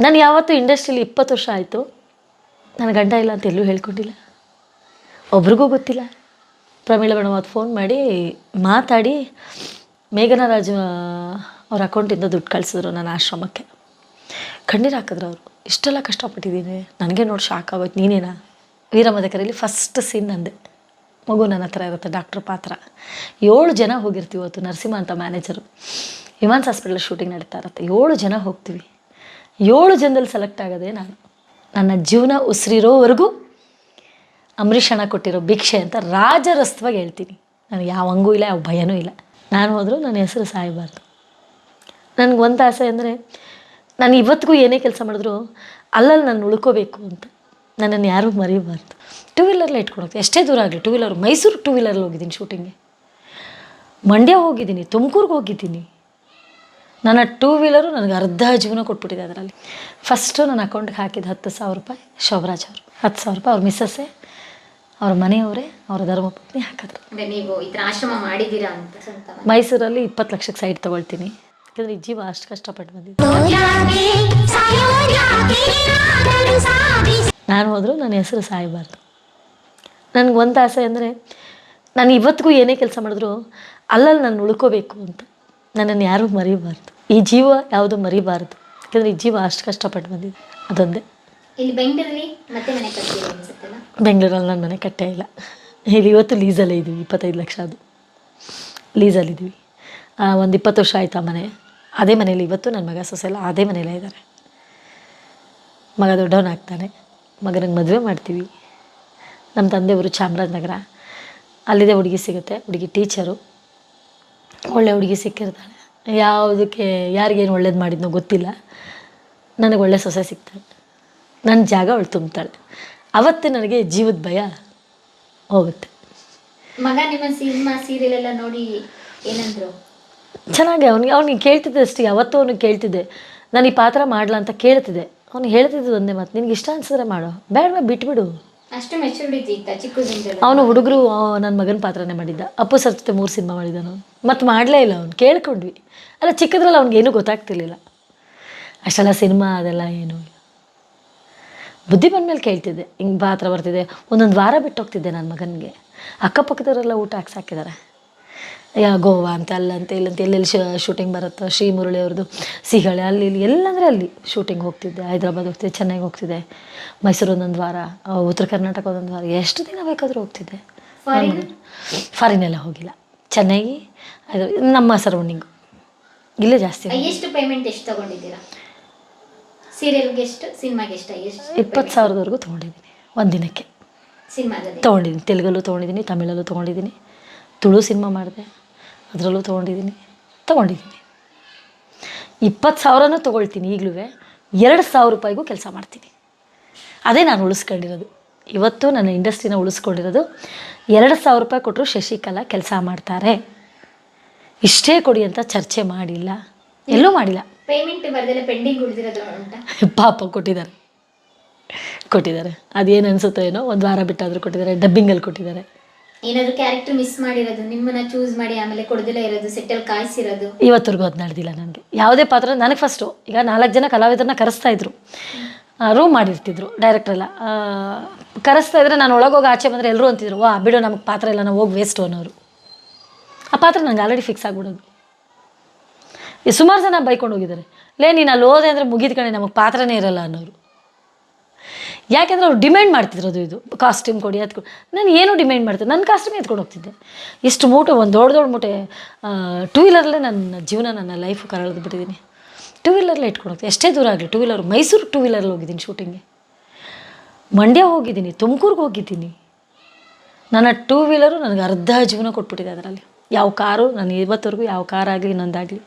ನಾನು ಯಾವತ್ತೂ ಇಂಡಸ್ಟ್ರಿಯಲ್ಲಿ ಇಪ್ಪತ್ತು ವರ್ಷ ಆಯಿತು. ನನ್ನ ಗಂಡ ಇಲ್ಲ ಅಂತ ಎಲ್ಲೂ ಹೇಳ್ಕೊಂಡಿಲ್ಲ. ಒಬ್ರಿಗೂ ಗೊತ್ತಿಲ್ಲ. ಪ್ರಮೀಳ ಮೇಡಮ್ ಫೋನ್ ಮಾಡಿ ಮಾತಾಡಿ, ಮೇಘನಾ ರಾಜ ಅವ್ರ ಅಕೌಂಟಿಂದ ದುಡ್ಡು ಕಳಿಸಿದ್ರು ನನ್ನ ಆಶ್ರಮಕ್ಕೆ. ಕಣ್ಣೀರು ಹಾಕಿದ್ರು ಅವರು. ಇಷ್ಟೆಲ್ಲ ಕಷ್ಟಪಟ್ಟಿದ್ದೀನಿ. ನನಗೆ ನೋಡಿ ಶಾಕ್ ಆಗೋಯ್ತು. ನೀನೇನಾ? ವೀರಮದಕರಲ್ಲಿ ಫಸ್ಟ್ ಸೀನ್ ನಂದೆ. ಮಗು ನನ್ನ ಹತ್ರ ಇರುತ್ತೆ ಡಾಕ್ಟ್ರ್ ಪಾತ್ರ. ಏಳು ಜನ ಹೋಗಿರ್ತೀವಿ ಇವತ್ತು ನರಸಿಂಹ ಅಂತ ಮ್ಯಾನೇಜರು ವಿಮಾನ್ಸ್ ಹಾಸ್ಪಿಟಲ್ ಶೂಟಿಂಗ್ ನಡೀತಾ ಇರುತ್ತೆ. ಏಳು ಜನ ಹೋಗ್ತೀವಿ. ಏಳು ಜನದಲ್ಲಿ ಸೆಲೆಕ್ಟ್ ಆಗೋದೇ ನಾನು ನನ್ನ ಜೀವನ ಉಸಿರಿರೋವರೆಗೂ ಅಂಬರೀಷ್ ಕೊಟ್ಟಿರೋ ಭಿಕ್ಷೆ ಅಂತ ರಾಜರಸ್ತವಾಗಿ ಹೇಳ್ತೀನಿ. ನನಗೆ ಯಾವ ಹಂಗೂ ಇಲ್ಲ, ಯಾವ ಭಯನೂ ಇಲ್ಲ. ನಾನು ಹೋದರೂ ನನ್ನ ಹೆಸರು ಸಾಯಬಾರ್ದು. ನನಗೆ ಒಂದು ಆಸೆ ಅಂದರೆ ನಾನು ಇವತ್ತಿಗೂ ಏನೇ ಕೆಲಸ ಮಾಡಿದ್ರು ಅಲ್ಲಲ್ಲಿ ನಾನು ಉಳ್ಕೋಬೇಕು ಅಂತ. ನನ್ನನ್ನು ಯಾರೂ ಮರಿಬಾರ್ದು. ಟೂ ವೀಲರ್ಲಿ ಇಟ್ಕೊಂಡು ಎಷ್ಟೇ ದೂರ ಆಗಲಿ ಟೂ ವೀಲರ್ ಮೈಸೂರು ಟೂ ವೀಲರಲ್ಲಿ ಹೋಗಿದ್ದೀನಿ ಶೂಟಿಂಗ್ಗೆ ಮಂಡ್ಯ ಹೋಗಿದ್ದೀನಿ, ತುಮಕೂರಿಗೆ ಹೋಗಿದ್ದೀನಿ. ನನ್ನ ಟೂ ವೀಲರು ನನಗೆ ಅರ್ಧ ಜೀವನ ಕೊಟ್ಬಿಟ್ಟಿದೆ ಅದರಲ್ಲಿ. ಫಸ್ಟು ನನ್ನ ಅಕೌಂಟ್ಗೆ ಹಾಕಿದ ಹತ್ತು ಸಾವಿರ ರೂಪಾಯಿ ಶೋಭರಾಜ್ ಅವರು. ಹತ್ತು ಸಾವಿರ ರೂಪಾಯಿ ಅವ್ರ ಮಿಸ್ಸಸ್ಸೇ ಅವ್ರ ಮನೆಯವರೇ ಅವರ ಧರ್ಮಪತ್ನಿ ಹಾಕಿದ್ರು. ನೀವು ಆಶ್ರಮ ಮಾಡಿದ್ದೀರಾ ಅಂತ. ಮೈಸೂರಲ್ಲಿ ಇಪ್ಪತ್ತು ಲಕ್ಷಕ್ಕೆ ಸೈಟ್ ತೊಗೊಳ್ತೀನಿ. ಯಾಕಂದರೆ ಈ ಜೀವ ಅಷ್ಟು ಕಷ್ಟಪಟ್ಟು ಬಂದಿದ್ದೆ ನಾನು ಹೋದರೂ ನನ್ನ ಹೆಸರು ಸಾಯಬಾರ್ದು. ನನಗೆ ಒಂದು ಆಸೆ ಅಂದರೆ ನಾನು ಇವತ್ತಿಗೂ ಏನೇ ಕೆಲಸ ಮಾಡಿದ್ರು ಅಲ್ಲಲ್ಲಿ ನಾನು ಉಳ್ಕೋಬೇಕು ಅಂತ. ನನ್ನನ್ನು ಯಾರೂ ಮರಿಬಾರ್ದು. ಈ ಜೀವ ಯಾವುದು ಮರಿಬಾರ್ದು. ಯಾಕಂದರೆ ಈ ಜೀವ ಅಷ್ಟು ಕಷ್ಟಪಟ್ಟು ಬಂದಿದೆ. ಅದೊಂದೇ. ಇಲ್ಲಿ ಬೆಂಗಳೂರಲ್ಲಿ ಮತ್ತೆ ಮನೆ ಕಟ್ತೀರಾ ಅನ್ಸುತ್ತಲ್ಲ? ಬೆಂಗಳೂರಲ್ಲಿ ನನ್ನ ಮನೆ ಕಟ್ಟೇ ಇಲ್ಲ. ಇಲ್ಲಿ ಇವತ್ತು ಲೀಸಲ್ಲೇ ಇದ್ದೀವಿ ಇಪ್ಪತ್ತೈದು ಲಕ್ಷ ಅದು. ಲೀಸಲ್ಲಿದ್ದೀವಿ ಒಂದು ಇಪ್ಪತ್ತು ವರ್ಷ ಆಯ್ತು ಆ ಮನೆ. ಅದೇ ಮನೇಲಿ ಇವತ್ತು ನನ್ನ ಮಗ ಸೊಸೆ ಎಲ್ಲ ಅದೇ ಮನೇಲೇ ಇದ್ದಾರೆ. ಮಗ ದೊಡ್ಡವನಾಗ್ತಾನೆ ಮಗನಿಗೆ ಮದುವೆ ಮಾಡ್ತೀವಿ. ನಮ್ಮ ತಂದೆಯವರು ಚಾಮರಾಜನಗರ. ಅಲ್ಲಿದೆ ಹುಡುಗಿ ಸಿಗುತ್ತೆ. ಹುಡುಗಿ ಟೀಚರು. ಒಳ್ಳೆ ಹುಡುಗಿ ಸಿಕ್ಕಿರ್ತಾಳೆ. ಯಾವುದಕ್ಕೆ ಯಾರಿಗೇನು ಒಳ್ಳೇದು ಮಾಡಿದ್ನೋ ಗೊತ್ತಿಲ್ಲ. ನನಗೆ ಒಳ್ಳೆ ಸೊಸೆ ಸಿಗ್ತಾಳೆ ನನ್ನ ಜಾಗ ಅವಳು ತುಂಬ್ತಾಳೆ. ಅವತ್ತೇ ನನಗೆ ಜೀವದ ಭಯ ಹೋಗುತ್ತೆ. ಮಗ ನಿಮ್ಮ ಸಿನಿಮಾ ಸೀರಿಯಲ್ ಎಲ್ಲ ನೋಡಿ ಏನಂದ್ರು? ಚೆನ್ನಾಗಿ ಅವ್ನಿಗೆ ಅವ್ನಿಗೆ ಕೇಳ್ತಿದ್ದೆ ಅಷ್ಟೇ. ಯಾವತ್ತೂ ಅವನಿಗೆ ಕೇಳ್ತಿದ್ದೆ. ನಾನು ಈ ಪಾತ್ರ ಮಾಡಲ ಅಂತ ಕೇಳ್ತಿದ್ದೆ. ಅವ್ನು ಹೇಳ್ತಿದ್ದು ಒಂದೇ ಮಾತು ನಿನಗೆ ಇಷ್ಟ ಅನ್ಸಿದ್ರೆ ಮಾಡು. ಬೇಡ ಬಿಟ್ಬಿಡು. ಅಷ್ಟು ಮೆಚುರಿಟಿ ಇತ್ತ ಚಿಕ್ಕದಿಂದ ಅವನು ಹುಡುಗರು ನನ್ನ ಮಗನ ಪಾತ್ರನೇ ಮಾಡಿದ್ದ. ಅಪ್ಪು ಸರ್ ಜೊತೆ ಮೂರು ಸಿನಿಮಾ ಮಾಡಿದ್ದಾನು. ಮತ್ತು ಮಾಡಲೇ ಇಲ್ಲ ಅವ್ನು, ಕೇಳ್ಕೊಂಡ್ವಿ. ಅಲ್ಲ, ಚಿಕ್ಕದ್ರಲ್ಲಿ ಅವ್ನಿಗೇನು ಗೊತ್ತಾಗ್ತಿರ್ಲಿಲ್ಲ. ಅಷ್ಟೆಲ್ಲ ಸಿನಿಮಾ, ಅದೆಲ್ಲ ಏನೂ ಇಲ್ಲ. ಬುದ್ಧಿ ಬಂದಮೇಲೆ ಕೇಳ್ತಿದ್ದೆ, ಹಿಂಗೆ ಪಾತ್ರ ಬರ್ತಿದೆ. ಒಂದೊಂದು ವಾರ ಬಿಟ್ಟು ಹೋಗ್ತಿದ್ದೆ ನನ್ನ ಮಗನಿಗೆ. ಅಕ್ಕಪಕ್ಕದವರೆಲ್ಲ ಊಟ ಹಾಕ್ಸಿ ಹಾಕಿದ್ದಾರೆ ಯಾ ಗೋವಾ ಅಂತ ಅಲ್ಲಂತೆ ಇಲ್ಲಂತೆ ಎಲ್ಲೆಲ್ಲಿ ಶೂಟಿಂಗ್ ಬರುತ್ತೆ ಶ್ರೀ ಮುರಳಿ ಅವ್ರದ್ದು ಸಿಹಳೆ ಅಲ್ಲಿ ಇಲ್ಲಿ ಎಲ್ಲಂದರೆ ಅಲ್ಲಿ ಶೂಟಿಂಗ್ ಹೋಗ್ತಿದ್ದೆ ಹೈದ್ರಾಬಾದ್ ಹೋಗ್ತಿದ್ದೆ ಚೆನ್ನೈಗೆ ಹೋಗ್ತಿದ್ದೆ ಮೈಸೂರು ಒಂದೊಂದು ವಾರ ಉತ್ತರ ಕರ್ನಾಟಕ ಒಂದೊಂದು ವಾರ ಎಷ್ಟು ದಿನ ಬೇಕಾದರೂ ಹೋಗ್ತಿದ್ದೆ. ಫಾರಿನ್ ಫಾರಿನೆಲ್ಲ ಹೋಗಿಲ್ಲ. ಚೆನ್ನಾಗಿ ನಮ್ಮ ಸರೌಂಡಿಂಗು ಇಲ್ಲೇ ಜಾಸ್ತಿ ಎಷ್ಟು ಪೇಮೆಂಟ್ ಎಷ್ಟು ತಗೊಂಡಿದ್ದೀರಾ? ಸೀರಿಯಲ್ಗೆ ಎಷ್ಟು ಸಿನಿಮಾಗೆ ಎಷ್ಟು ಎಷ್ಟು ಇಪ್ಪತ್ತು ಸಾವಿರದವರೆಗೂ ತೊಗೊಂಡಿದ್ದೀನಿ ಒಂದು ದಿನಕ್ಕೆ. ಸಿನಿಮಾದಲ್ಲಿ? ತೊಗೊಂಡಿದ್ದೀನಿ ತೆಲುಗಲ್ಲೂ ತೊಗೊಂಡಿದ್ದೀನಿ ತಮಿಳಲ್ಲೂ ತೊಗೊಂಡಿದ್ದೀನಿ ತುಳು ಸಿನಿಮಾ ಮಾಡಿದೆ. ಅದರಲ್ಲೂ ತೊಗೊಂಡಿದ್ದೀನಿ. ತೊಗೊಂಡಿದ್ದೀನಿ. ಇಪ್ಪತ್ತು ಸಾವಿರನೂ ತೊಗೊಳ್ತೀನಿ ಈಗಲೂ. ಎರಡು ಸಾವಿರ ರೂಪಾಯಿಗೂ ಕೆಲಸ ಮಾಡ್ತೀನಿ. ಅದೇ ನಾನು ಉಳಿಸ್ಕೊಂಡಿರೋದು. ಇವತ್ತು ನನ್ನ ಇಂಡಸ್ಟ್ರಿನ ಉಳಿಸ್ಕೊಂಡಿರೋದು. ಎರಡು ಸಾವಿರ ರೂಪಾಯಿ ಕೊಟ್ಟರು ಶಶಿಕಲಾ ಕೆಲಸ ಮಾಡ್ತಾರೆ. ಇಷ್ಟೇ ಕೊಡಿ ಅಂತ ಚರ್ಚೆ ಮಾಡಿಲ್ಲ. ಎಲ್ಲೂ ಮಾಡಿಲ್ಲ. ಪೇಮೆಂಟ್ ಬರ್ದೆಲ್ಲ ಪೆಂಡಿಂಗ್ ಉಳಿದಿರೋದು ಉಂಟಾ? ಪಾಪ ಕೊಟ್ಟಿದ್ದಾರೆ. ಕೊಟ್ಟಿದ್ದಾರೆ. ಅದೇನು ಅನಿಸುತ್ತೋ ಏನೋ ಒಂದು ವಾರ ಬಿಟ್ಟಾದರೂ ಕೊಟ್ಟಿದ್ದಾರೆ ಡಬ್ಬಿಂಗಲ್ಲಿ ಕೊಟ್ಟಿದ್ದಾರೆ. ಏನಾದ್ರು ಕ್ಯಾರೆಕ್ಟರ್ ಮಿಸ್ ಮಾಡಿರೋದು, ನಿಮ್ಮನ್ನ ಚೂಸ್ ಮಾಡಿ ಆಮೇಲೆ ಕೊಡದಿಲ್ಲ ಇರೋದು ಸೆಟ್ಟಲ್ ಕಾಯಿಸಿರೋದು? ಇವತ್ತರೆಗೂ ಅದು ನಡೆದಿಲ್ಲ ನನಗೆ ಯಾವುದೇ ಪಾತ್ರ ನನಗೆ ಫಸ್ಟು ಈಗ ನಾಲ್ಕು ಜನ ಕಲಾವಿದರನ್ನ ಕರೆಸ್ತಾ ಇದ್ರು. ರೂಮ್ ಮಾಡಿರ್ತಿದ್ರು ಡೈರೆಕ್ಟ್ರೆಲ್ಲ ಕರೆಸ್ತಾ ಇದ್ರೆ ನಾನು ಒಳಗೋಗಿ ಆಚೆ ಬಂದರೆ ಎಲ್ಲರೂ ಅಂತಿದ್ರು ವಾ ಬಿಡು ನಮಗೆ ಪಾತ್ರ ಇಲ್ಲ, ನಾವು ಹೋಗಿ ವೇಸ್ಟು ಅನ್ನೋರು. ಆ ಪಾತ್ರ ನನಗೆ ಆಲ್ರೆಡಿ ಫಿಕ್ಸ್ ಆಗಿಬಿಡೋದು. ಸುಮಾರು ಜನ ಬೈಕೊಂಡು ಹೋಗಿದ್ದಾರೆ. ಲೇ, ನೀನು ಅಲ್ಲಿ ಹೋದೆ ಅಂದರೆ ಮುಗಿದ ಕಣೆ, ನಮಗೆ ಪಾತ್ರನೇ ಇರಲ್ಲ ಅನ್ನೋರು. ಯಾಕೆಂದ್ರೆ ಅವ್ರು ಡಿಮ್ಯಾಂಡ್ ಮಾಡ್ತಿದ್ರು ಅದು ಇದು. ಕಾಸ್ಟ್ಯೂಮ್ ಕೊಡಿ ಅದು ನಾನು ಏನೂ ಡಿಮ್ಯಾಂಡ್ ಮಾಡ್ತಿದ್ದೆ ನನ್ನ ಕಾಸ್ಟ್ಯೂಮ್ ಎತ್ಕೊಂಡು ಹೋಗ್ತಿದ್ದೆ. ಎಷ್ಟು ಮೂಟೆ, ಒಂದು ದೊಡ್ಡ ದೊಡ್ಡ ಮೂಟೆ ಟೂ ವೀಲರಲ್ಲೇ ನನ್ನ ಜೀವನ, ನನ್ನ ಲೈಫ್ ಕರಳಿದು ಬಿಟ್ಟಿದ್ದೀನಿ ಟೂ ವೀಲರಲ್ಲೇ ಇಟ್ಕೊಂಡು ಹೋಗ್ತೀನಿ ಎಷ್ಟೇ ದೂರ ಆಗಲಿ ಟೂ ವೀಲರ್ ಮೈಸೂರು ಟೂ ವೀಲರಲ್ಲಿ ಹೋಗಿದ್ದೀನಿ ಶೂಟಿಂಗ್ಗೆ ಮಂಡ್ಯ ಹೋಗಿದ್ದೀನಿ, ತುಮಕೂರ್ಗೆ ಹೋಗಿದ್ದೀನಿ. ನನ್ನ ಟೂ ವೀಲರು ನನಗೆ ಅರ್ಧ ಜೀವನ ಕೊಟ್ಬಿಟ್ಟಿದೆ ಅದರಲ್ಲಿ. ಯಾವ ಕಾರು, ನಾನು ಇವತ್ತವರೆಗೂ ಯಾವ ಕಾರ್ ಆಗಲಿ, ಇನ್ನೊಂದಾಗಲಿ.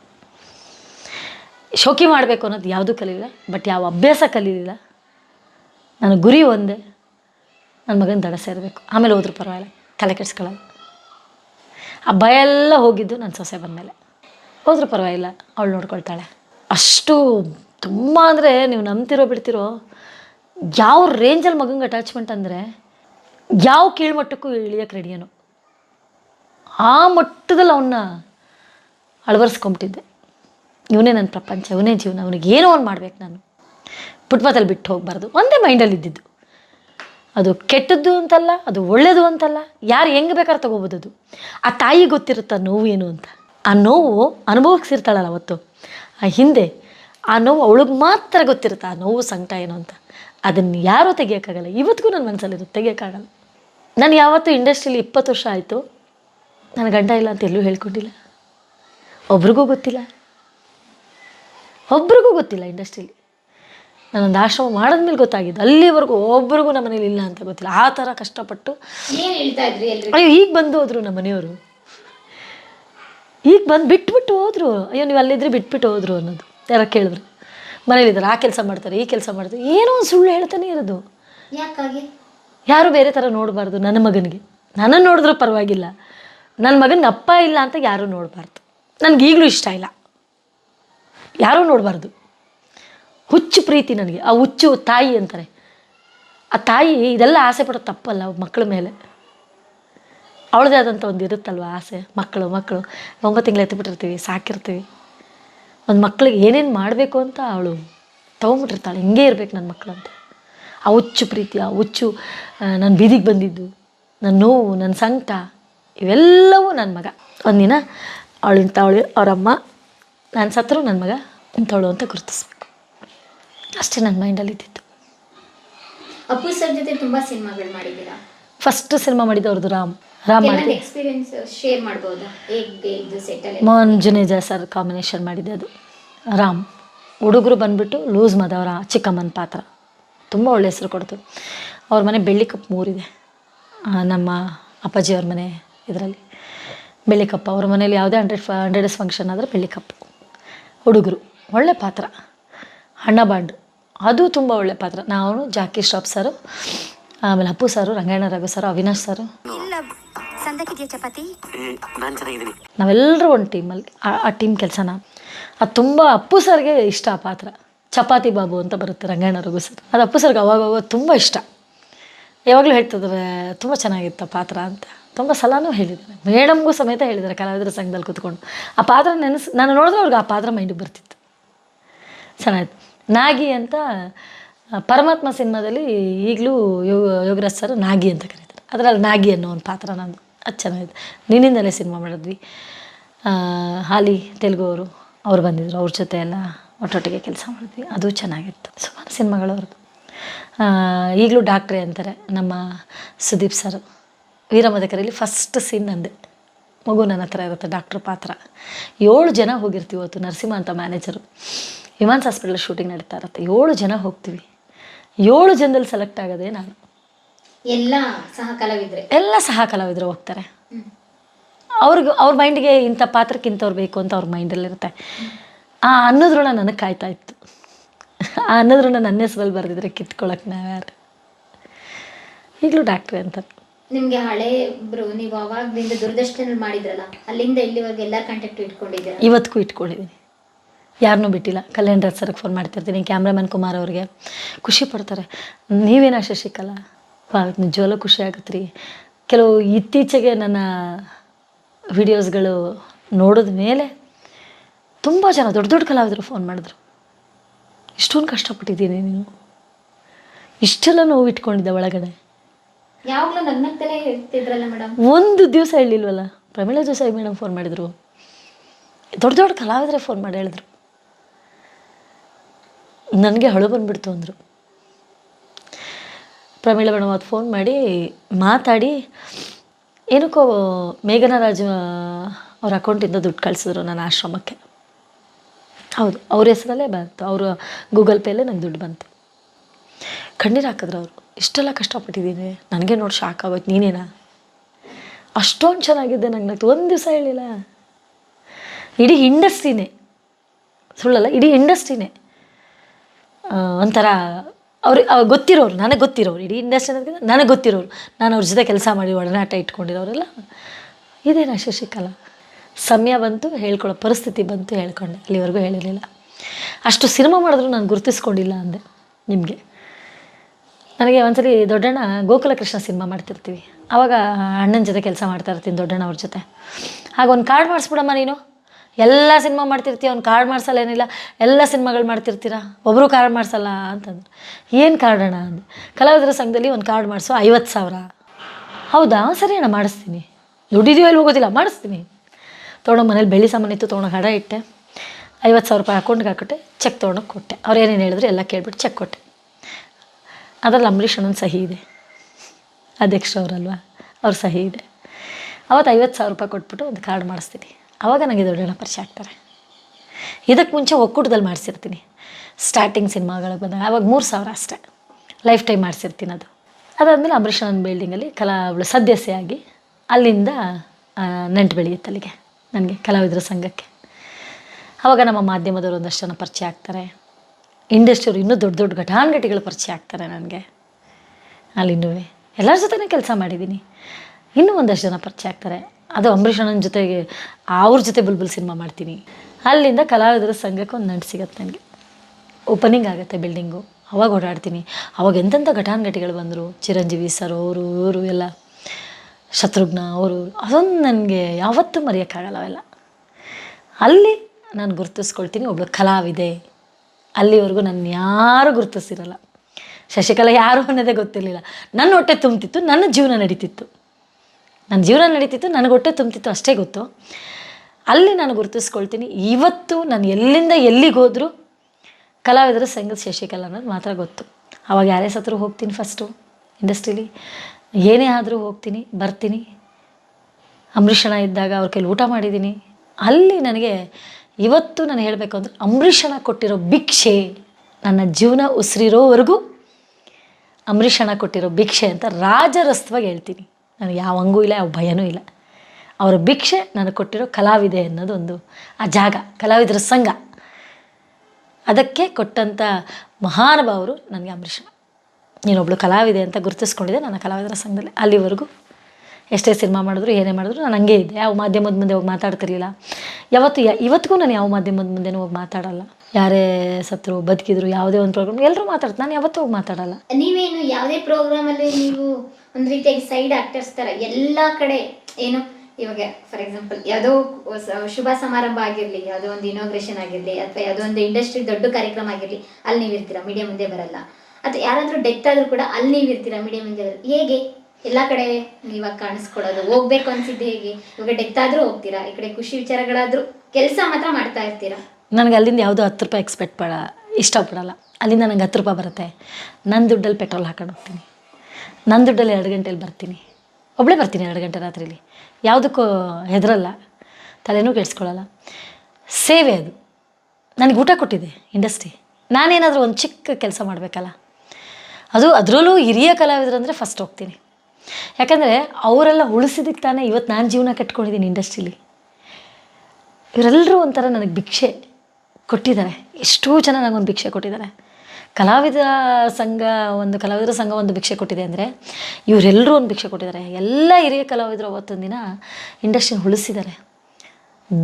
ಶೋಕಿ ಮಾಡಬೇಕು ಅನ್ನೋದು ಯಾವುದೂ ಕಲೀಲಿಲ್ಲ ಬಟ್ ಯಾವ ಅಭ್ಯಾಸ ಕಲೀಲಿಲ್ಲ. ನನ್ನ ಗುರಿ ಒಂದೇ. ನನ್ನ ಮಗನ ದಡ ಸೇರಬೇಕು. ಆಮೇಲೆ ಹೋದ್ರೂ ಪರವಾಗಿಲ್ಲ. ತಲೆ ಕೆಡಿಸ್ಕೊಳ್ಳಲ್ಲ ಆ ಭಯ ಎಲ್ಲ ಹೋಗಿದ್ದು ನನ್ನ ಸೊಸೆ ಬಂದಮೇಲೆ. ಹೋದ್ರೂ ಪರವಾಗಿಲ್ಲ. ಅವಳು ನೋಡ್ಕೊಳ್ತಾಳೆ. ಅಷ್ಟು ತುಂಬ ಅಂದರೆ ನೀವು ನಂಬ್ತಿರೋ ಬಿಡ್ತಿರೋ ಯಾವ ರೇಂಜಲ್ಲಿ ಮಗಂಗೆ ಅಟ್ಯಾಚ್ಮೆಂಟ್ ಅಂದರೆ ಯಾವ ಕೀಳ್ಮಟ್ಟಕ್ಕೂ ಇಳಿಯೋಕ್ಕೆ ರೆಡಿಯೋನು ಆ ಮಟ್ಟದಲ್ಲಿ ಅವನ್ನ ಅಳವಡಿಸ್ಕೊಂಬಿಟ್ಟಿದ್ದೆ ಇವನೇ ನನ್ನ ಪ್ರಪಂಚ. ಇವನೇ ಜೀವನ. ಅವನಿಗೆ ಏನೋ ಒಂದು ಮಾಡ್ಬೇಕು ನಾನು. ಫುಟ್ಪಾತಲ್ಲಿ ಬಿಟ್ಟು ಹೋಗಬಾರ್ದು. ಒಂದೇ ಮೈಂಡಲ್ಲಿ ಇದ್ದಿದ್ದು. ಅದು ಕೆಟ್ಟದ್ದು ಅಂತಲ್ಲ, ಅದು ಒಳ್ಳೆಯದು ಅಂತಲ್ಲ, ಯಾರು ಹೆಂಗೆ ಬೇಕಾದ್ರೆ ತಗೋಬೋದು ಅದು. ಆ ತಾಯಿ ಗೊತ್ತಿರುತ್ತೆ ನೋವು ಏನು ಅಂತ? ಆ ನೋವು ಅನುಭವಿಸಿರ್ತಾಳಲ್ಲ ಅವತ್ತು. ಆ ಹಿಂದೆ ಆ ನೋವು ಅವಳಿಗೆ ಮಾತ್ರ ಗೊತ್ತಿರುತ್ತೆ ಆ ನೋವು ಸಂಕಟ ಏನು ಅಂತ? ಅದನ್ನು ಯಾರೂ ತೆಗಿಯೋಕ್ಕಾಗಲ್ಲ. ಇವತ್ತಿಗೂ ನನ್ನ ಮನಸ್ಸಲ್ಲಿದ್ದು ತೆಗಿಯೋಕ್ಕಾಗಲ್ಲ. ನಾನು ಯಾವತ್ತೂ ಇಂಡಸ್ಟ್ರೀಲಿ ಇಪ್ಪತ್ತು ವರ್ಷ ಆಯಿತು. ನನ್ನ ಗಂಡ ಇಲ್ಲ ಅಂತ ಎಲ್ಲೂ ಹೇಳ್ಕೊಂಡಿಲ್ಲ. ಒಬ್ರಿಗೂ ಗೊತ್ತಿಲ್ಲ. ಒಬ್ರಿಗೂ ಗೊತ್ತಿಲ್ಲ ಇಂಡಸ್ಟ್ರಿಲಿ. ನಾನೊಂದು ಆಶ್ರಮ ಮಾಡಿದ್ಮೇಲೆ ಗೊತ್ತಾಗಿದ್ದು. ಅಲ್ಲಿವರೆಗೂ ಒಬ್ರಿಗೂ ನಮ್ಮ ಮನೇಲಿ ಇಲ್ಲ ಅಂತ ಗೊತ್ತಿಲ್ಲ. ಆ ಥರ ಕಷ್ಟಪಟ್ಟು ಅಯ್ಯೋ ಈಗ ಬಂದು ಹೋದ್ರು ನಮ್ಮ ಮನೆಯವರು. ಈಗ ಬಂದು ಬಿಟ್ಬಿಟ್ಟು ಹೋದ್ರು. ಅಯ್ಯೋ ನೀವು ಅಲ್ಲಿದ್ರೆ ಬಿಟ್ಬಿಟ್ಟು ಹೋದ್ರು ಅನ್ನೋದು. ಯಾರ ಕೇಳಿದ್ರು. ಮನೇಲಿದ್ದಾರೆ ಆ ಕೆಲಸ ಮಾಡ್ತಾರೆ ಈ ಕೆಲಸ ಮಾಡ್ತಾರೆ. ಏನೋ ಒಂದು ಸುಳ್ಳು ಹೇಳ್ತಾನೆ ಇರೋದು. ಯಾರು ಬೇರೆ ಥರ ನೋಡಬಾರ್ದು ನನ್ನ ಮಗನಿಗೆ. ನನ್ನನ್ನು ನೋಡಿದ್ರೂ ಪರವಾಗಿಲ್ಲ. ನನ್ನ ಮಗನಿಗೆ ಅಪ್ಪ ಇಲ್ಲ ಅಂತ ಯಾರೂ ನೋಡಬಾರ್ದು. ನನಗೆ ಈಗಲೂ ಇಷ್ಟ ಇಲ್ಲ. ಯಾರೂ ನೋಡಬಾರ್ದು. ಹುಚ್ಚು ಪ್ರೀತಿ ನನಗೆ, ಆ ಹುಚ್ಚು ತಾಯಿ ಅಂತಾರೆ. ಆ ತಾಯಿ ಇದೆಲ್ಲ ಆಸೆ ಪಡೋ ತಪ್ಪಲ್ಲ ಮಕ್ಕಳ ಮೇಲೆ. ಅವಳದೇ ಆದಂಥ ಒಂದು ಇರುತ್ತಲ್ವ ಆಸೆ, ಮಕ್ಕಳು ಮಕ್ಕಳು. ಒಂಬತ್ತು ತಿಂಗಳು ಎತ್ತಿಬಿಟ್ಟಿರ್ತೀವಿ, ಸಾಕಿರ್ತೀವಿ. ಒಂದು ಮಕ್ಳಿಗೆ ಏನೇನು ಮಾಡಬೇಕು ಅಂತ ಅವಳು ತೊಗೊಂಬಿಟ್ಟಿರ್ತಾಳೆ, ಹಿಂಗೆ ಇರಬೇಕು ನನ್ನ ಮಕ್ಕಳು ಅಂತ. ಆ ಹುಚ್ಚು ಪ್ರೀತಿ, ಆ ಹುಚ್ಚು ನನ್ನ ಬೀದಿಗೆ ಬಂದಿದ್ದು ನನ್ನ ನೋವು ನನ್ನ ಸಂಕಟ, ಇವೆಲ್ಲವೂ ನನ್ನ ಮಗ. ಒಂದಿನ ಅವಳು ಇಂಥವಳು ಅವರಮ್ಮ ನಾನು ಸತ್ರು ನನ್ನ ಮಗ ಇಂಥವಳು ಅಂತ ಗುರುತಿಸ್ಬೇಕು. ಅಷ್ಟೇ ನನ್ನ ಮೈಂಡಲ್ಲಿ ಇದ್ದಿತ್ತು ಅಪ್ಪು ಸರ್ ಜೊತೆ ತುಂಬಾ ಸಿನಿಮಾಗಳು ಮಾಡಿದ್ದೀರಾ? ಫಸ್ಟ್ ಸಿನಿಮಾ ಮಾಡಿದ್ದು ಅವ್ರದ್ದು ರಾಮ್. ರಾಮ್ ಮಾಡಿದೆ ಎಕ್ಸ್ಪೀರಿಯನ್ಸ್ ಶೇರ್ ಮಾಡ್ಬೋದಾ? ಹೇಗೆ ಇದು ಸೆಟಲ್ ಮಂಜುನೇಜ ಸರ್ ಕಾಂಬಿನೇಷನ್ ಮಾಡಿದ್ದೆ ಅದು. ರಾಮ್. ಹುಡುಗರು ಬಂದ್ಬಿಟ್ಟು ಲೂಸ್ ಮದವರ ಚಿಕ್ಕಮ್ಮನ ಪಾತ್ರ. ತುಂಬ ಒಳ್ಳೆ ಹೆಸರು ಕೊಡ್ತು. ಅವ್ರ ಮನೆ ಬೆಳ್ಳಿ ಕಪ್ ಮೂರಿದೆ. ನಮ್ಮ ನಮ್ಮ ಅಪ್ಪಾಜಿಯವ್ರ ಮನೆ ಇದರಲ್ಲಿ. ಬೆಳ್ಳಿ ಕಪ್. ಅವ್ರ ಮನೇಲಿ ಯಾವುದೇ ಹಂಡ್ರೆಡ್ ಫ ಹಂಡ್ರೆಡ್ ಫಂಕ್ಷನ್ ಆದರೆ ಬೆಳ್ಳಿ ಕಪ್. ಹುಡುಗರು. ಒಳ್ಳೆ ಪಾತ್ರ. ಹಣ ಬಾಂಡು. ಅದು ತುಂಬ ಒಳ್ಳೆ ಪಾತ್ರ. ನಾವು ಜಾಕಿ ಶ್ರಾಪ್ ಸರು ಆಮೇಲೆ ಅಪ್ಪು ಸರು ರಂಗಾಯಣ ರಘು ಸರು ಅವಿನಾಶ್ ಸರು. ಚಪಾತಿ? ನಾವೆಲ್ಲರೂ ಒಂದು ಟೀಮಲ್ಲಿ ಆ- ಆ ಟೀಮ್ ಕೆಲಸನ. ಅದು ತುಂಬ ಅಪ್ಪು ಸರ್ಗೆ ಇಷ್ಟ ಆ ಪಾತ್ರ. ಚಪಾತಿ ಬಾಬು ಅಂತ ಬರುತ್ತೆ ರಂಗಾಯಣ ರಘು ಸರ್. ಅದು ಅಪ್ಪು ಸರ್ಗೆ ಅವಾಗ ಅವಾಗ ತುಂಬ ಇಷ್ಟ. ಯಾವಾಗಲೂ ಹೇಳ್ತಿದ್ದಾರೆ ತುಂಬ ಚೆನ್ನಾಗಿತ್ತು ಆ ಪಾತ್ರ ಅಂತ. ತುಂಬ ಸಲನೂ ಹೇಳಿದ್ದಾರೆ. ಮೇಡಮ್ಗೂ ಸಮೇತ ಹೇಳಿದ್ದಾರೆ ಕಲಾವಿದರ ಸಂಘದಲ್ಲಿ ಕೂತ್ಕೊಂಡು. ಆ ಪಾತ್ರ ನೆನೆಸ್ ನಾನು ನೋಡಿದ್ರೆ ಅವ್ರಿಗೆ ಆ ಪಾತ್ರ ಮೈಂಡಿಗೆ ಬರ್ತಿತ್ತು. ಚೆನ್ನಾಗಿತ್ತು. ನಾಗಿ ಅಂತ ಪರಮಾತ್ಮ ಸಿನಿಮಾದಲ್ಲಿ ಈಗಲೂ ಯೋಗ, ಯೋಗರಾಜ್ ಸರ್ ನಾಗಿ ಅಂತ ಕರೀತಾರೆ. ಅದರಲ್ಲಿ ನಾಗಿ ಅನ್ನೋ ಒಂದು ಪಾತ್ರ ನಾನು ಅದು ಚೆನ್ನಾಗಿದೆ. ನಿನ್ನಿಂದಲೇ ಸಿನಿಮಾ ಮಾಡಿದ್ವಿ. ಹಾಲಿ ತೆಲುಗು ಅವರು, ಅವ್ರು ಬಂದಿದ್ರು. ಅವ್ರ ಜೊತೆ ಎಲ್ಲ ಒಟ್ಟೊಟ್ಟಿಗೆ ಕೆಲಸ ಮಾಡಿದ್ವಿ. ಅದು ಚೆನ್ನಾಗಿತ್ತು. ಸುಮಾರು ಸಿನಿಮಾಗಳು ಅವ್ರದ್ದು. ಈಗಲೂ ಡಾಕ್ಟ್ರೇ ಅಂತಾರೆ ನಮ್ಮ ಸುದೀಪ್ ಸರ್. ವೀರಮದಕರಲ್ಲಿ ಫಸ್ಟ್ ಸೀನ್ ನಂದೆ. ಮಗು ನನ್ನ ಹತ್ರ ಇರುತ್ತೆ ಡಾಕ್ಟ್ರ್ ಪಾತ್ರ. ಏಳು ಜನ ಹೋಗಿರ್ತೀವಿ ಇವತ್ತು ನರಸಿಂಹ ಅಂತ ಮ್ಯಾನೇಜರು ವಿಮಾನ್ಸ್ ಹಾಸ್ಪಿಟಲ್ ಶೂಟಿಂಗ್ ನಡೀತಾ ಇರುತ್ತೆ. ಏಳು ಜನ ಹೋಗ್ತೀವಿ. ಏಳು ಜನದಲ್ಲಿ ಸೆಲೆಕ್ಟ್ ಆಗೋದೇ ನಾನು. ಎಲ್ಲ ಸಹ ಕಲಾವಿದ್ರೆ ಎಲ್ಲ ಸಹ ಕಲಾವಿದರು ಹೋಗ್ತಾರೆ ಅವ್ರಿಗೆ ಅವ್ರ ಮೈಂಡ್ಗೆ ಇಂಥ ಪಾತ್ರಕ್ಕಿಂತವ್ರು ಬೇಕು ಅಂತ ಅವ್ರ ಮೈಂಡಲ್ಲಿರುತ್ತೆ ಆ ಅನ್ನೋದ್ರಣ ನನಗೆ ಕಾಯ್ತಾ ಇತ್ತು. ಆ ಅನ್ನೋದ್ರಣ ನನ್ನ ಹೆಸರಲ್ಲಿ ಬರೆದಿದ್ರೆ ಕಿತ್ಕೊಳಕ್ಕೆ ನಾವ್ಯಾರು? ಈಗಲೂ ಡಾಕ್ಟ್ರಿ ಅಂತಾರೆ. ನಿಮ್ಗೆ ಹಳೆ ಇಬ್ರು, ನೀವು ಅವಾಗದಿಂದ ದೂರದರ್ಶನ ಮಾಡಿದ್ರಲ್ಲ, ಅಲ್ಲಿಂದ ಇಲ್ಲಿವರೆಗೆ ಎಲ್ಲ ಕಾಂಟ್ಯಾಕ್ಟ್ ಇಟ್ಕೊಂಡಿದ್ದೀರಾ? ಇವತ್ತಿಗೂ ಇಟ್ಕೊಂಡಿದ್ದೀನಿ. ಯಾರನ್ನೂ ಬಿಟ್ಟಿಲ್ಲ. ಕಲ್ಯಾಣ್ ರಾಜ್ ಸರ್ಗೆ ಫೋನ್ ಮಾಡ್ತಿರ್ತೀನಿ ಕ್ಯಾಮ್ರಾಮನ್ ಕುಮಾರ್ ಅವ್ರಿಗೆ. ಖುಷಿ ಪಡ್ತಾರೆ. ನೀವೇನ ಶಶಿಕಲ ವಾ ನಿಜವಲ್ಲೂ ಖುಷಿ ಆಗುತ್ತೆ ರೀ ಕೆಲವು ಇತ್ತೀಚೆಗೆ ನನ್ನ ವಿಡಿಯೋಸ್ಗಳು ನೋಡಿದ ಮೇಲೆ ತುಂಬ ಜನ ದೊಡ್ಡ ದೊಡ್ಡ ಕಲಾವಿದರು ಫೋನ್ ಮಾಡಿದ್ರು. ಇಷ್ಟೊಂದು ಕಷ್ಟಪಟ್ಟಿದ್ದೀನಿ ನೀನು ಇಷ್ಟೆಲ್ಲ ನೋವು ಇಟ್ಕೊಂಡಿದ್ದೆ ಒಳಗಡೆ. ಯಾವಾಗ್ಲೂ ನಗ್ನಗ್ತಲೇ ಹೇಳ್ತಿದ್ರಲ್ಲ ಒಂದು ದಿವಸ ಹೇಳಿಲ್ವಲ್ಲ, ಪ್ರಮೀಳಾ ಜೋಸಾಯಿ ಮೇಡಮ್ ಫೋನ್ ಮಾಡಿದ್ರು. ದೊಡ್ಡ ದೊಡ್ಡ ಕಲಾವಿದರೆ ಫೋನ್ ಮಾಡಿ ಹೇಳಿದ್ರು. ನನಗೆ ಹಳು ಬಂದ್ಬಿಡ್ತು ಅಂದರು. ಪ್ರಮೀಳಾ ಮೇಡಮ್ ಅದು ಫೋನ್ ಮಾಡಿ ಮಾತಾಡಿ, ಏನಕ್ಕೋ ಮೇಘನಾ ರಾಜ್ ಅವ್ರ ಅಕೌಂಟಿಂದ ದುಡ್ಡು ಕಳಿಸಿದ್ರು ನನ್ನ ಆಶ್ರಮಕ್ಕೆ. ಹೌದು, ಅವ್ರ ಹೆಸರಲ್ಲೇ ಬಂತು, ಅವರು ಗೂಗಲ್ ಪೇಲೇ ನಂಗೆ ದುಡ್ಡು ಬಂತು. ಕಣ್ಣೀರು ಹಾಕಿದ್ರು ಅವರು. ಇಷ್ಟೆಲ್ಲ ಕಷ್ಟಪಟ್ಟಿದ್ದೀನಿ. ನನಗೆ ನೋಡಿ ಶಾಕ್ ಆಗೋಯ್ತು. ನೀನೇನಾ? ಅಷ್ಟೊಂದು ಚೆನ್ನಾಗಿದ್ದೆ ನಂಗೆ ನಗ್ತು ಒಂದು ದಿವಸ ಹೇಳಿಲ್ಲ. ಇಡೀ ಇಂಡಸ್ಟ್ರಿನೇ. ಸುಳ್ಳಲ್ಲ, ಇಡೀ ಇಂಡಸ್ಟ್ರಿನೇ. ಒಂಥರ ಅವ್ರಿಗೆ ಗೊತ್ತಿರೋರು, ನನಗೆ ಗೊತ್ತಿರೋರು. ಇಡೀ ಇಂಡಸ್ಟ್ರಿ ಅನ್ನೋದಕ್ಕಿಂತ ನನಗೆ ಗೊತ್ತಿರೋರು. ನಾನು ಅವ್ರ ಜೊತೆ ಕೆಲಸ ಮಾಡಿ ಒಡನಾಟ ಇಟ್ಕೊಂಡಿರೋರೆಲ್ಲ. ಇದೇನು ಶಶಿಕಲಾ ಸಮಯ ಬಂತು, ಹೇಳ್ಕೊಳ್ಳೋ ಪರಿಸ್ಥಿತಿ ಬಂತು, ಹೇಳ್ಕೊಂಡೆ. ಅಲ್ಲಿವರೆಗೂ ಹೇಳಿರಲಿಲ್ಲ. ಅಷ್ಟು ಸಿನಿಮಾ ಮಾಡಿದ್ರು ನಾನು ಗುರುತಿಸ್ಕೊಂಡಿಲ್ಲ ಅಂದೆ ನಿಮಗೆ. ನನಗೆ ಒಂದ್ಸರಿ ದೊಡ್ಡಣ್ಣ ಗೋಕುಲ ಕೃಷ್ಣ ಸಿನಿಮಾ ಮಾಡ್ತಿರ್ತೀವಿ. ಆವಾಗ ಅಣ್ಣನ ಜೊತೆ ಕೆಲಸ ಮಾಡ್ತಾ ಇರ್ತೀನಿ ದೊಡ್ಡಣ್ಣ ಅವ್ರ ಜೊತೆ. ಹಾಗೆ ಒಂದು ಕಾರ್ಡ್ ಮಾಡಿಸ್ಬಿಡಮ್ಮ ನೀನು. ಎಲ್ಲ ಸಿನಿಮಾ ಮಾಡ್ತಿರ್ತೀಯ ಅವ್ನು ಕಾರ್ಡ್ ಮಾಡ್ಸಲ್ಲ ಏನಿಲ್ಲ, ಎಲ್ಲ ಸಿನಿಮಾಗಳು ಮಾಡ್ತಿರ್ತೀರಾ? ಒಬ್ಬರು ಕಾರ್ಡ್ ಮಾಡಿಸಲ್ಲ ಅಂತಂದ್ರು. ಏನು ಕಾರ್ಡ್ ಅಣ್ಣ ಕಲಾವಿದರ ಸಂಘದಲ್ಲಿ ಒಂದು ಕಾರ್ಡ್ ಮಾಡಿಸು, ಐವತ್ತು ಸಾವಿರ. ಹೌದಾ? ಸರಿ ಅಣ್ಣ, ಮಾಡಿಸ್ತೀನಿ. ದುಡ್ಡಿದೆಯೋ ಅಲ್ಲಿ ಹೋಗೋದಿಲ್ಲ ಮಾಡಿಸ್ತೀನಿ. ತೊಗೊಂಡು ಮನೇಲಿ ಬೆಳ್ಳಿ ಸಾಮಾನಿತ್ತು ತೊಗೊಂಡು ಹಡ ಇಟ್ಟೆ. ಐವತ್ತು ಸಾವಿರ ರೂಪಾಯಿ ಅಕೌಂಟ್ಗೆ ಹಾಕಿಟ್ಟೆ ಚೆಕ್ ತೊಗೊಂಡೋಗಿ ಕೊಟ್ಟೆ. ಅವ್ರು ಏನೇನು ಹೇಳಿದ್ರು ಎಲ್ಲ ಕೇಳ್ಬಿಟ್ಟು ಚೆಕ್ ಕೊಟ್ಟೆ. ಅದರಲ್ಲಿ ಅಂಬರೀಷ್ ಅಣ್ಣನ ಸಹಿ ಇದೆ. ಅಧ್ಯಕ್ಷರವರಲ್ವಾ? ಅವ್ರ ಸಹಿ ಇದೆ. ಅವತ್ತು ಐವತ್ತು ಸಾವಿರ ರೂಪಾಯಿ ಕೊಟ್ಬಿಟ್ಟು ಒಂದು ಕಾರ್ಡ್ ಮಾಡಿಸ್ತೀನಿ. ಆವಾಗ ನನಗೆ ದೊಡ್ಡಣ್ಣ ಪರಿಚಯ ಆಗ್ತಾರೆ. ಇದಕ್ಕೆ ಮುಂಚೆ ಒಕ್ಕೂಟದಲ್ಲಿ ಮಾಡಿಸಿರ್ತೀನಿ. ಸ್ಟಾರ್ಟಿಂಗ್ ಸಿನಿಮಾಗಳಿಗೆ ಬಂದಾಗ ಆವಾಗ ಮೂರು ಸಾವಿರ ಅಷ್ಟೇ. ಲೈಫ್ ಟೈಮ್ ಮಾಡಿಸಿರ್ತೀನಿ ಅದು. ಅದಾದಮೇಲೆ ಅಂಬರೀಷ್ ಅಣ್ಣನ ಬಿಲ್ಡಿಂಗಲ್ಲಿ ಕಲಾ, ಅವಳು ಸದಸ್ಯೆಯಾಗಿ ಅಲ್ಲಿಂದ ನೆಂಟು ಬೆಳೆಯುತ್ತೆ ಅಲ್ಲಿಗೆ, ನನಗೆ ಕಲಾವಿದರ ಸಂಘಕ್ಕೆ. ಆವಾಗ ನಮ್ಮ ಮಾಧ್ಯಮದವರು ಒಂದಷ್ಟು ಜನ ಪರಿಚಯ ಆಗ್ತಾರೆ. ಇಂಡಸ್ಟ್ರಿಯವರು ಇನ್ನೂ ದೊಡ್ಡ ದೊಡ್ಡ ಘಟಾನುಘಟಿಗಳು ಪರಿಚಯ ಆಗ್ತಾರೆ ನನಗೆ. ಅಲ್ಲಿನೂ ಎಲ್ಲರ ಜೊತೆನೇ ಕೆಲಸ ಮಾಡಿದ್ದೀನಿ ಇನ್ನೂ ಒಂದಷ್ಟು ಜನ ಪರಿಚಯ ಆಗ್ತಾರೆ. ಅದು ಅಂಬರೀಷ್ ಅಣ್ಣನ ಜೊತೆಗೆ ಅವ್ರ ಜೊತೆ ಬುಲ್ಬುಲ್ ಸಿನಿಮಾ ಮಾಡ್ತೀನಿ. ಅಲ್ಲಿಂದ ಕಲಾವಿದರ ಸಂಘಕ್ಕೆ ಒಂದು ನಂಟು ಸಿಗುತ್ತೆ ನನಗೆ. ಓಪನಿಂಗ್ ಆಗುತ್ತೆ ಬಿಲ್ಡಿಂಗು ಅವಾಗ ಓಡಾಡ್ತೀನಿ. ಅವಾಗ ಎಂತೆಂಥ ಘಟಾನುಘಟಿಗಳು ಬಂದರು. ಚಿರಂಜೀವಿ ಸರ್ ಅವರು, ಇವರು ಎಲ್ಲ. ಶತ್ರುಘ್ನ ಅವರು. ಅದೊಂದು ನನಗೆ ಯಾವತ್ತೂ ಮರೆಯೋಕ್ಕಾಗಲ್ಲ ಅವೆಲ್ಲ. ಅಲ್ಲಿ ನಾನು ಗುರುತಿಸ್ಕೊಳ್ತೀನಿ ಒಬ್ಬಳು ಕಲಾವಿದೆ. ಅಲ್ಲಿವರೆಗೂ ನನ್ನ ಯಾರೂ ಗುರುತಿಸಿರಲ್ಲ. ಶಶಿಕಲಾ ಯಾರು ಅನ್ನೋದೇ ಗೊತ್ತಿರಲಿಲ್ಲ. ನನ್ನ ಹೊಟ್ಟೆ ತುಂಬ್ತಿತ್ತು, ನನ್ನ ಜೀವನ ನಡೀತಿತ್ತು. ನನ್ನ ಜೀವನ ನಡೀತಿತ್ತು, ನನಗೆ ಹೊಟ್ಟೆ ತುಂಬ್ತಿತ್ತು ಅಷ್ಟೇ ಗೊತ್ತು. ಅಲ್ಲಿ ನಾನು ಗುರುತಿಸ್ಕೊಳ್ತೀನಿ. ಇವತ್ತು ನಾನು ಎಲ್ಲಿಂದ ಎಲ್ಲಿಗೆ ಹೋದರೂ ಕಲಾವಿದರ ಸಂಗೀತ ಶಶಿಕಲಾ ಅನ್ನೋದು ಮಾತ್ರ ಗೊತ್ತು. ಅವಾಗ ಯಾರೇ ಸತ್ರು ಹೋಗ್ತೀನಿ ಫಸ್ಟು ಇಂಡಸ್ಟ್ರೀಲಿ ಏನೇ ಆದರೂ ಹೋಗ್ತೀನಿ, ಬರ್ತೀನಿ. ಅಂಬರೀಷಣ ಇದ್ದಾಗ ಅವ್ರ ಕೈಲಿ ಊಟ ಮಾಡಿದ್ದೀನಿ. ಅಲ್ಲಿ ನನಗೆ ಇವತ್ತು ನಾನು ಹೇಳಬೇಕು ಅಂದರೆ ಅಂಬರೀಷಣ ಕೊಟ್ಟಿರೋ ಭಿಕ್ಷೆ ನನ್ನ ಜೀವನ ಉಸಿರಿರೋವರೆಗೂ ಅಂಬರೀಷಣ ಕೊಟ್ಟಿರೋ ಭಿಕ್ಷೆ ಅಂತ ರಾಜರಸ್ತವಾಗಿ ಹೇಳ್ತೀನಿ. ನನಗೆ ಯಾವ ಹಂಗೂ ಇಲ್ಲ, ಯಾವ ಭಯನೂ ಇಲ್ಲ. ಅವರ ಭಿಕ್ಷೆ ನನಗೆ ಕೊಟ್ಟಿರೋ ಕಲಾವಿದೆ ಅನ್ನೋದೊಂದು ಆ ಜಾಗ, ಕಲಾವಿದರ ಸಂಘ. ಅದಕ್ಕೆ ಕೊಟ್ಟಂಥ ಮಹಾನುಭಾವರು ನನಗೆ ಅಂಬರೀಷಣ ನೀನೊಬ್ಳು ಕಲಾವಿದೆ ಅಂತ ಗುರುತಿಸ್ಕೊಂಡಿದ್ದೆ ನನ್ನ ಕಲಾವಿದರ ಸಂಘದಲ್ಲಿ ಅಲ್ಲಿವರೆಗೂ. ಎಷ್ಟೇ ಸಿನಿಮಾ ಮಾಡಿದ್ರು, ಏನೇ ಮಾಡಿದ್ರು ನಾನು ಹಂಗೆ ಇದ್ದೆ. ಯಾವ ಮಾಧ್ಯಮದ ಮುಂದೆ ಹೋಗಿ ಮಾತಾಡ್ತಿರಲಿಲ್ಲ. ಯಾವತ್ತು ಇವತ್ತಿಗೂ ನಾನು ಯಾವ ಮಾಧ್ಯಮದ ಮುಂದೆನೂ ಹೋಗಿ ಮಾತಾಡಲ್ಲ. ಯಾರೇ ಸತ್ರು ಬದುಕಿದ್ರು, ಯಾವುದೇ ಒಂದು ಪ್ರೋಗ್ರಾಮ್ ಎಲ್ಲರೂ ಮಾತಾಡ್ತಾರೆ. ನಾನು ಯಾವತ್ತೂ ಹೋಗಿ ಮಾತಾಡಲ್ಲ. ನೀವೇನು ಯಾವುದೇ ಪ್ರೋಗ್ರಾಮಲ್ಲಿ ನೀವು ಒಂದು ರೀತಿಯಾಗಿ ಸೈಡ್ ಆಕ್ಟರ್ಸ್ ಥರ ಎಲ್ಲ ಕಡೆ ಏನು, ಇವಾಗ ಫಾರ್ ಎಕ್ಸಾಂಪಲ್ ಯಾವುದೋ ಶುಭ ಸಮಾರಂಭ ಆಗಿರಲಿ, ಯಾವುದೋ ಒಂದು ಇನಾಗ್ರೇಷನ್ ಆಗಿರಲಿ, ಅಥವಾ ಯಾವುದೋ ಒಂದು ಇಂಡಸ್ಟ್ರಿ ದೊಡ್ಡ ಕಾರ್ಯಕ್ರಮ ಆಗಿರಲಿ, ಅಲ್ಲಿ ನೀವು ಇರ್ತೀರಾ ಮೀಡಿಯಾ ಮುಂದೆ ಬರಲ್ಲ. ಅಥವಾ ಯಾರಾದರೂ ಡೆತ್ ಆದರೂ ಕೂಡ ಅಲ್ಲಿ ನೀವು ಇರ್ತೀರಾ ಮೀಡಿಯಾ ಮುಂದೆ ಬರಲ್ಲ. ಹೇಗೆ? ಎಲ್ಲಾ ಕಡೆ, ನೀವಾಗ ಕಾಣಿಸ್ಕೊಡೋದು ಹೋಗ್ಬೇಕು ಅನ್ಸಿದ್ದು ಹೇಗೆ? ಇವಾಗ ಡೆತ್ ಆದ್ರೂ ಹೋಗ್ತೀರಾ? ಈ ಕಡೆ ಖುಷಿ ವಿಚಾರಗಳಾದ್ರೂ ಕೆಲಸ ಮಾತ್ರ ಮಾಡ್ತಾ ಇರ್ತೀರಾ? ನನಗೆ ಅಲ್ಲಿಂದ ಯಾವುದೋ ಹತ್ತು ರೂಪಾಯಿ ಎಕ್ಸ್ಪೆಕ್ಟ್ ಪಡ, ಇಷ್ಟಪಡಲ್ಲ. ಅಲ್ಲಿಂದ ನಂಗೆ ಹತ್ತು ರೂಪಾಯಿ ಬರುತ್ತೆ. ನನ್ನ ದುಡ್ಡಲ್ಲಿ ಪೆಟ್ರೋಲ್ ಹಾಕೊಂಡು ಹೋಗ್ತೀನಿ. ನನ್ನ ದುಡ್ಡಲ್ಲಿ ಎರಡು ಗಂಟೆಯಲ್ಲಿ ಬರ್ತೀನಿ. ಒಬ್ಬಳೇ ಬರ್ತೀನಿ ಎರಡು ಗಂಟೆ ರಾತ್ರಿಲಿ. ಯಾವುದಕ್ಕೂ ಹೆದರಲ್ಲ. ತಲೆನೂ ಕೆಡಿಸ್ಕೊಳ್ಳಲ್ಲ. ಸೇವೆ ಅದು. ನನಗೆ ಊಟ ಕೊಟ್ಟಿದೆ ಇಂಡಸ್ಟ್ರಿ ನಾನೇನಾದರೂ ಒಂದು ಚಿಕ್ಕ ಕೆಲಸ ಮಾಡಬೇಕಲ್ಲ? ಅದು ಅದರಲ್ಲೂ ಹಿರಿಯ ಕಲಾವಿದರಂದರೆ ಫಸ್ಟ್ ಹೋಗ್ತೀನಿ. ಯಾಕಂದರೆ ಅವರೆಲ್ಲ ಉಳಿಸಿದಕ್ಕೆ ತಾನೇ ಇವತ್ತು ನಾನು ಜೀವನ ಕಟ್ಕೊಂಡಿದ್ದೀನಿ ಇಂಡಸ್ಟ್ರೀಲಿ. ಇವರೆಲ್ಲರೂ ಒಂಥರ ನನಗೆ ಭಿಕ್ಷೆ ಕೊಟ್ಟಿದ್ದಾರೆ. ಎಷ್ಟೋ ಜನ ನನಗೊಂದು ಭಿಕ್ಷೆ ಕೊಟ್ಟಿದ್ದಾರೆ. ಕಲಾವಿದ ಸಂಘ ಒಂದು, ಕಲಾವಿದರ ಸಂಘ ಒಂದು ಭಿಕ್ಷೆ ಕೊಟ್ಟಿದೆ ಅಂದರೆ ಇವರೆಲ್ಲರೂ ಒಂದು ಭಿಕ್ಷೆ ಕೊಟ್ಟಿದ್ದಾರೆ. ಎಲ್ಲ ಹಿರಿಯ ಕಲಾವಿದರು ಅವತ್ತೊಂದು ದಿನ ಇಂಡಸ್ಟ್ರಿನ ಉಳಿಸಿದ್ದಾರೆ.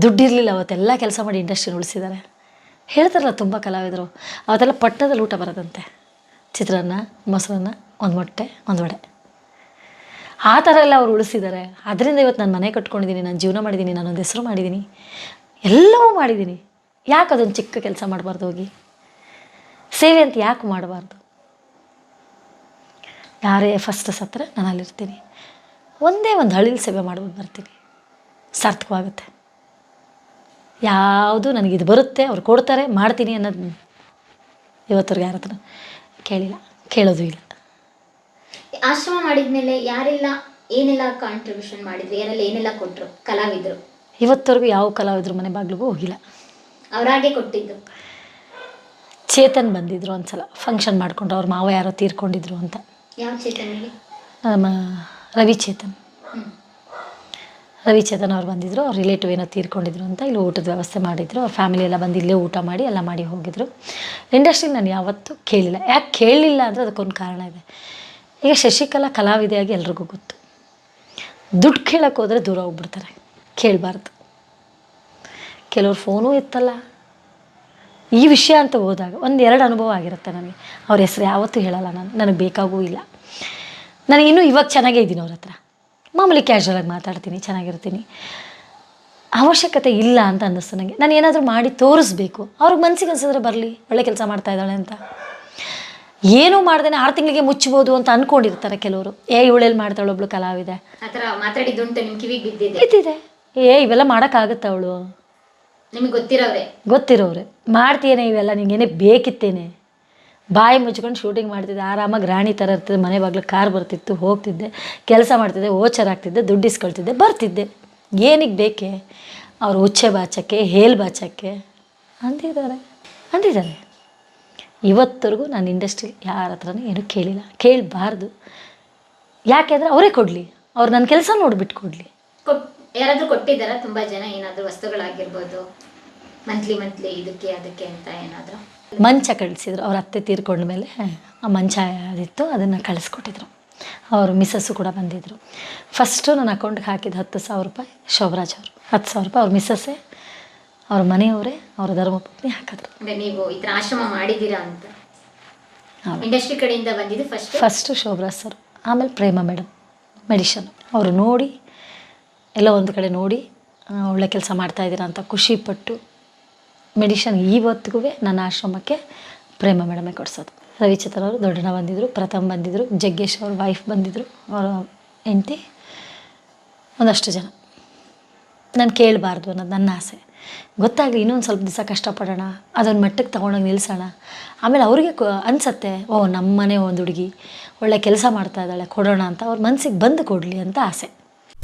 ದುಡ್ಡಿರಲಿಲ್ಲ ಅವತ್ತೆಲ್ಲ ಕೆಲಸ ಮಾಡಿ ಇಂಡಸ್ಟ್ರಿನ ಉಳಿಸಿದ್ದಾರೆ. ಹೇಳ್ತಾರಲ್ಲ ತುಂಬ ಕಲಾವಿದರು, ಅವತ್ತೆಲ್ಲ ಪಟ್ಟಣದಲ್ಲಿ ಊಟ ಬರೋದಂತೆ. ಚಿತ್ರಾನ್ನ, ಮೊಸರನ್ನ, ಒಂದು ಮೊಟ್ಟೆ, ಒಂದು ವಡೆ. ಆ ಥರ ಎಲ್ಲ ಅವ್ರು ಉಳಿಸಿದ್ದಾರೆ. ಅದರಿಂದ ಇವತ್ತು ನಾನು ಮನೆ ಕಟ್ಕೊಂಡಿದ್ದೀನಿ, ನಾನು ಜೀವನ ಮಾಡಿದ್ದೀನಿ ನಾನೊಂದು ಹೆಸರು ಮಾಡಿದ್ದೀನಿ. ಎಲ್ಲವೂ ಮಾಡಿದ್ದೀನಿ. ಯಾಕೆ ಅದೊಂದು ಚಿಕ್ಕ ಕೆಲಸ ಮಾಡಬಾರ್ದು ಹೋಗಿ? ಸೇವೆ ಅಂತ ಯಾಕೆ ಮಾಡಬಾರ್ದು? ಯಾರೇ ಫಸ್ಟ್ ಸತ್ರ ನಾನು ಅಲ್ಲಿರ್ತೀನಿ ಒಂದೇ ಒಂದು ಹಳಿಲಿ ಸೇವೆ ಮಾಡ್ಬೋದು ಬರ್ತೀನಿ. ಸಾರ್ಥಕವಾಗುತ್ತೆ. ಯಾವುದು ನನಗಿದು ಬರುತ್ತೆ, ಅವ್ರು ಕೊಡ್ತಾರೆ, ಮಾಡ್ತೀನಿ ಅನ್ನೋದು ಇವತ್ತವ್ರಿಗೆ ಯಾರ ಹತ್ರ ಕೇಳಿಲ್ಲ, ಕೇಳೋದು ಇಲ್ಲ. ಆಶ್ರಮ ಮಾಡಿದ್ಮೇಲೆ ಯಾರೆಲ್ಲ ಏನೆಲ್ಲ ಕಾಂಟ್ರಿಬ್ಯೂಷನ್ ಮಾಡಿದ್ರು ಯಾರೆಲ್ಲ ಏನೆಲ್ಲ ಕೊಟ್ಟರು ಕಲಾವಿದರು? ಇವತ್ತವರೆಗೂ ಯಾವ ಕಲಾವಿದ್ರು ಮನೆ ಬಾಗಿಲಿಗೂ ಹೋಗಿಲ್ಲ. ಅವರಾಗೆ ಕೊಟ್ಟಿದ್ದು. ಚೇತನ್ ಬಂದಿದ್ರು ಒಂದ್ಸಲ ಫಂಕ್ಷನ್ ಮಾಡ್ಕೊಂಡು ಅವ್ರ ಮಾವ ಯಾರೋ ತೀರ್ಕೊಂಡಿದ್ರು ಅಂತ. ಯಾವ ಚೇತನಿಗೆ ನಮ್ಮ ರವಿಚೇತನ್ ಚೇತನ್. ಹ್ಮ್. ರವಿ ಚೇತನ್ ಅವ್ರು ಬಂದಿದ್ರು ಅವ್ರ ರಿಲೇಟಿವ್ ಏನೋ ತೀರ್ಕೊಂಡಿದ್ರು ಅಂತ ಇಲ್ಲಿ ಊಟದ ವ್ಯವಸ್ಥೆ ಮಾಡಿದ್ರು ಅವ್ರ ಫ್ಯಾಮಿಲಿ ಎಲ್ಲ ಬಂದು ಇಲ್ಲೇ ಊಟ ಮಾಡಿ ಎಲ್ಲ ಮಾಡಿ ಹೋಗಿದ್ರು. ಇಂಡಸ್ಟ್ರಿ ನಾನು ಯಾವತ್ತೂ ಕೇಳಿಲ್ಲ. ಯಾಕೆ ಕೇಳಲಿಲ್ಲ ಅಂದರೆ ಅದಕ್ಕೊಂದು ಕಾರಣ ಇದೆ. ಈಗ ಶಶಿಕಲಾ ಕಲಾವಿದೆಯಾಗಿ ಎಲ್ರಿಗೂ ಗೊತ್ತು. ದುಡ್ಡು ಕೇಳಕ್ಕೆ ಹೋದರೆ ದೂರ ಹೋಗ್ಬಿಡ್ತಾರೆ. ಕೇಳಬಾರ್ದು. ಕೆಲವ್ರು ಫೋನೂ ಇತ್ತಲ್ಲ ಈ ವಿಷಯ ಅಂತ ಹೋದಾಗ ಒಂದು ಎರಡು ಅನುಭವ ಆಗಿರುತ್ತೆ ನನಗೆ. ಅವ್ರ ಹೆಸರು ಯಾವತ್ತೂ ಹೇಳಲ್ಲ ನಾನು. ನನಗೆ ಬೇಕಾಗೂ ಇಲ್ಲ. ನನಗೆ ಇನ್ನೂ ಇವಾಗ ಚೆನ್ನಾಗೇ ಇದ್ದೀನಿ ಅವ್ರ ಹತ್ರ. ಮಾಮೂಲಿ ಕ್ಯಾಶುವಲಾಗಿ ಮಾತಾಡ್ತೀನಿ, ಚೆನ್ನಾಗಿರ್ತೀನಿ. ಅವಶ್ಯಕತೆ ಇಲ್ಲ ಅಂತ ಅನ್ನಿಸ್ತು ನನಗೆ ನಾನು ಏನಾದರೂ ಮಾಡಿ ತೋರಿಸ್ಬೇಕು. ಅವ್ರಿಗೆ ಮನಸ್ಸಿಗೆ ಅನ್ಸಿದ್ರೆ ಬರಲಿ, ಒಳ್ಳೆ ಕೆಲಸ ಮಾಡ್ತಾ ಇದ್ದಾಳೆ ಅಂತ. ಏನೂ ಮಾಡ್ದೇನೆ ಆರು ತಿಂಗಳಿಗೆ ಮುಚ್ಚಬಹುದು ಅಂತ ಅನ್ಕೊಂಡಿರ್ತಾರೆ ಕೆಲವರು. ಏ ಇವಳೆಲ್ಲಿ ಮಾಡ್ತಾಳೆ ಒಬ್ಳು ಕಲಾವಿದೆ. ಬಿದ್ದಿದೆ. ಏ ಇವೆಲ್ಲ ಮಾಡೋಕ್ಕಾಗತ್ತ ಅವಳು? ನಿಮಗೆ ಗೊತ್ತಿರೋವ್ರೆ? ಗೊತ್ತಿರೋರೆ ಮಾಡ್ತೀಯೇನೆ ಇವೆಲ್ಲ ನಿಂಗೇನೆ ಬೇಕಿತ್ತೇನೆ. ಬಾಯಿ ಮುಚ್ಕೊಂಡು ಶೂಟಿಂಗ್ ಮಾಡ್ತಿದ್ದೆ ಆರಾಮಾಗಿ ರಾಣಿ ಥರ ಇರ್ತದೆ ಮನೆ ಬಾಗ್ಲು ಕಾರ್ ಬರ್ತಿತ್ತು ಹೋಗ್ತಿದ್ದೆ ಕೆಲಸ ಮಾಡ್ತಿದ್ದೆ ಓಚರ್ ಆಗ್ತಿದ್ದೆ ದುಡ್ಡು ಇಸ್ಕೊಳ್ತಿದ್ದೆ ಬರ್ತಿದ್ದೆ. ಏನಿಗೆ ಬೇಕೆ? ಅವ್ರು ಉಚ್ಚೆ ಬಾಚಕ್ಕೆ ಹೇಲ್ ಬಾಚಕ್ಕೆ ಅಂದಿದ್ದಾರೆ ಅಂದಿದ್ದಾರೆ ಇವತ್ತರೆಗೂ ನಾನು ಇಂಡಸ್ಟ್ರಿ ಯಾರ ಹತ್ರನೂ ಏನೂ ಕೇಳಿಲ್ಲ. ಕೇಳಬಾರ್ದು. ಯಾಕೆಂದರೆ ಅವರೇ ಕೊಡಲಿ. ಅವ್ರು ನನ್ನ ಕೆಲಸ ನೋಡಿಬಿಟ್ಟು ಕೊಡಲಿ ಯಾರಾದರೂ ಕೊಟ್ಟಿದ್ದಾರಾ? ತುಂಬಾ ಜನ ಏನಾದರೂ ವಸ್ತುಗಳಾಗಿರ್ಬೋದು. ಮಂತ್ಲಿ ಮಂತ್ಲಿ ಇದಕ್ಕೆ ಅದಕ್ಕೆ ಅಂತ ಏನಾದರೂ? ಮಂಚ ಕಳಿಸಿದ್ರು. ಅವ್ರ ಅತ್ತೆ ತೀರ್ಕೊಂಡ ಮೇಲೆ ಆ ಮಂಚ ಅದಿತ್ತು ಅದನ್ನು ಕಳಿಸ್ಕೊಟ್ಟಿದ್ರು. ಅವರು ಮಿಸ್ಸಸ್ಸು ಕೂಡ ಬಂದಿದ್ದರು ಫಸ್ಟು ನನ್ನ ಅಕೌಂಟ್ಗೆ ಹಾಕಿದ ಹತ್ತು ಸಾವಿರ ರೂಪಾಯಿ ಶೋಭರಾಜ್ ಅವರು. ಹತ್ತು ಸಾವಿರ ರೂಪಾಯಿ. ಅವ್ರ ಮಿಸ್ಸಸ್ಸೇ ಅವ್ರ ಮನೆಯವರೇ ಅವ್ರ ಧರ್ಮಪತ್ನಿ ಹಾಕಿದ್ರು. ಅಂದ್ರೆ ನೀವು ಈ ತರ ಆಶ್ರಮ ಮಾಡಿದ್ದೀರಾ ಅಂತ? ಹೌದು. ಇಂಡಸ್ಟ್ರಿ ಕಡೆಯಿಂದ ಬಂದಿದ್ದು ಫಸ್ಟ್ ಫಸ್ಟು ಶೋಭರಾಜ್ ಸರ್ ಆಮೇಲೆ ಪ್ರೇಮ ಮೇಡಮ್ ಮೆಡಿಷನ್ ಅವರು ನೋಡಿ ಎಲ್ಲ ಒಂದು ಕಡೆ ನೋಡಿ ಆ, ಒಳ್ಳೆ ಕೆಲಸ ಮಾಡ್ತಾ ಇದ್ದೀರಾ ಅಂತ ಖುಷಿಪಟ್ಟು ಮೆಡಿಷನ್ ಇವತ್ತಿಗೂ ನನ್ನ ಆಶ್ರಮಕ್ಕೆ ಪ್ರೇಮ ಮೇಡಮೇ ಕೊಡಿಸೋದು. ರವಿಚಂದ್ರ ಅವರು ದೊಡ್ಡಣ್ಣ ಬಂದಿದ್ದರು ಪ್ರಥಮ್ ಬಂದಿದ್ದರು ಜಗ್ಗೇಶ್ ಅವ್ರ ವೈಫ್ ಬಂದಿದ್ದರು ಅವರ ಹೆಂಡತಿ ಒಂದಷ್ಟು ಜನ. ನಾನು ಕೇಳಬಾರ್ದು ಅನ್ನೋದು ನನ್ನ ಆಸೆ. ಗೊತ್ತಾಗಲಿ, ಇನ್ನೊಂದು ಸ್ವಲ್ಪ ದಿವಸ ಕಷ್ಟಪಡೋಣ, ಅದೊಂದು ಮಟ್ಟಕ್ಕೆ ತೊಗೊಂಡೋಗಿ ನಿಲ್ಲಿಸೋಣ ಆಮೇಲೆ ಅವ್ರಿಗೆ ಅನಿಸತ್ತೆ ಓ ನಮ್ಮ ಮನೆ ಒಂದು ಹುಡುಗಿ, ಒಳ್ಳೆ ಕೆಲಸ ಮಾಡ್ತಾ ಇದ್ದಾಳೆ, ಕೊಡೋಣ ಅಂತ. ಅವ್ರ ಮನಸ್ಸಿಗೆ ಬಂದು ಕೊಡಲಿ ಅಂತ ಆಸೆ.